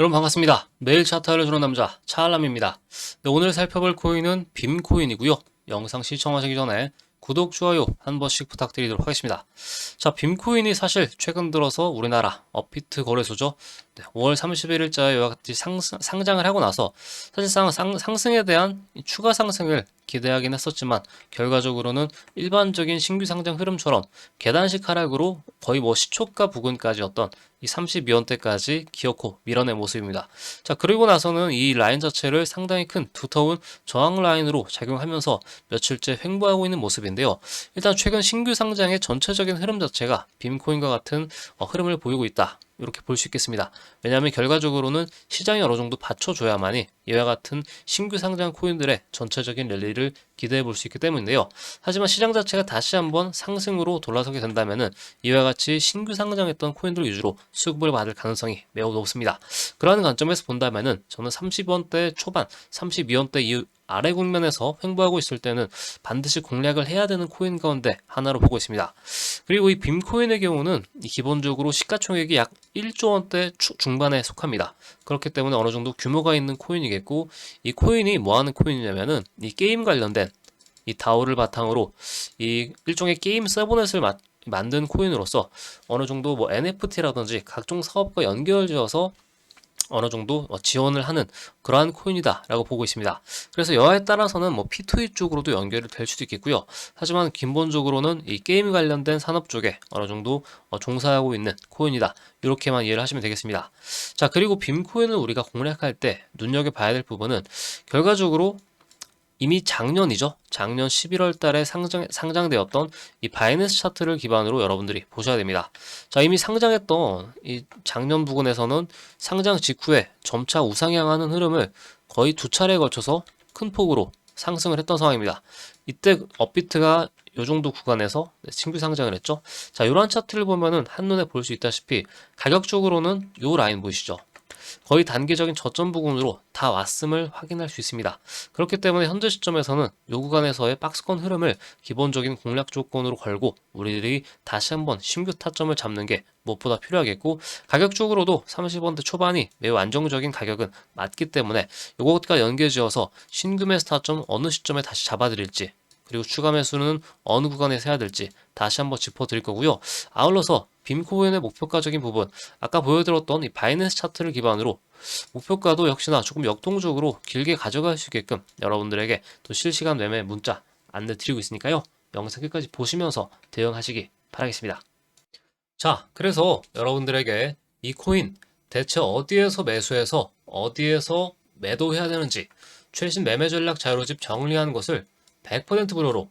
여러분 반갑습니다. 매일 차트를 주는 남자 차알람입니다. 네, 오늘 살펴볼 코인은 빔코인이고요. 영상 시청하시기 전에 구독, 좋아요 한 번씩 부탁드리도록 하겠습니다. 자, 빔코인이 사실 최근 들어서 우리나라 업비트 거래소죠. 네, 5월 31일자에 이와 같이 상승, 상장을 하고 나서 사실상 상, 상승에 대한 이 추가 상승을 기대하긴 했었지만 결과적으로는 일반적인 신규 상장 흐름처럼 계단식 하락으로 거의 뭐 시초가 부근까지였던 이 32원대까지 기어코 밀어낸 모습입니다. 자, 그리고 나서는 이 라인 자체를 상당히 큰 두터운 저항 라인으로 작용하면서 며칠째 횡보하고 있는 모습인데요. 일단 최근 신규 상장의 전체적인 흐름 자체가 빔코인과 같은 어, 흐름을 보이고 있다. 이렇게 볼 수 있겠습니다. 왜냐하면 결과적으로는 시장이 어느 정도 받쳐줘야만이 이와 같은 신규 상장 코인들의 전체적인 랠리를 기대해 볼 수 있기 때문인데요. 하지만 시장 자체가 다시 한번 상승으로 돌아서게 된다면은 이와 같이 신규 상장했던 코인들 위주로 수급을 받을 가능성이 매우 높습니다. 그러한 관점에서 본다면은 저는 30원대 초반, 32원대 이후 아래 국면에서 횡보하고 있을 때는 반드시 공략을 해야 되는 코인 가운데 하나로 보고 있습니다. 그리고 이 빔코인의 경우는 이 기본적으로 시가총액이 약 1조 원대 추- 중반에 속합니다. 그렇기 때문에 어느 정도 규모가 있는 코인이겠고 이 코인이 뭐 하는 코인이냐면은 이 게임 관련된 이 다오를 바탕으로 이 일종의 게임 서버넷을 마- 만든 코인으로서 어느 정도 뭐 NFT라든지 각종 사업과 연결지어서 어느 정도 어, 지원을 하는 그러한 코인이다라고 보고 있습니다. 그래서 여하에 따라서는 뭐 P2E 쪽으로도 연결이 될 수도 있겠고요. 하지만 기본적으로는 이 게임 관련된 산업 쪽에 어느 정도 어, 종사하고 있는 코인이다. 이렇게만 이해를 하시면 되겠습니다. 자, 그리고 빔코인을 우리가 공략할 때 눈여겨봐야 될 부분은 결과적으로 이미 작년이죠. 작년 11월 달에 상장, 상장되었던 이 바이낸스 차트를 기반으로 여러분들이 보셔야 됩니다. 자, 이미 상장했던 이 작년 부근에서는 상장 직후에 점차 우상향하는 흐름을 거의 두 차례에 걸쳐서 큰 폭으로 상승을 했던 상황입니다. 이때 업비트가 요 정도 구간에서 신규 상장을 했죠. 자, 이러한 차트를 보면은 한눈에 볼 수 있다시피 가격적으로는 요 라인 보이시죠? 거의 단기적인 저점 부근으로 다 왔음을 확인할 수 있습니다. 그렇기 때문에 현재 시점에서는 요 구간에서의 박스권 흐름을 기본적인 공략 조건으로 걸고 우리들이 다시 한번 신규 타점을 잡는 게 무엇보다 필요하겠고 가격적으로도 30원대 초반이 매우 안정적인 가격은 맞기 때문에 요것과 연계지어서 신규 매수 타점 어느 시점에 다시 잡아드릴지 그리고 추가 매수는 어느 구간에서 해야 될지 다시 한번 짚어드릴 거고요. 아울러서 빔코인의 목표가적인 부분 아까 보여드렸던 이 바이낸스 차트를 기반으로 목표가도 역시나 조금 역동적으로 길게 가져갈 수 있게끔 여러분들에게 또 실시간 매매 문자 안내 드리고 있으니까요. 영상 끝까지 보시면서 대응하시기 바라겠습니다. 자, 그래서 여러분들에게 이 코인 대체 어디에서 매수해서 어디에서 매도해야 되는지 최신 매매 전략 자료집 정리한 것을 100% 무료로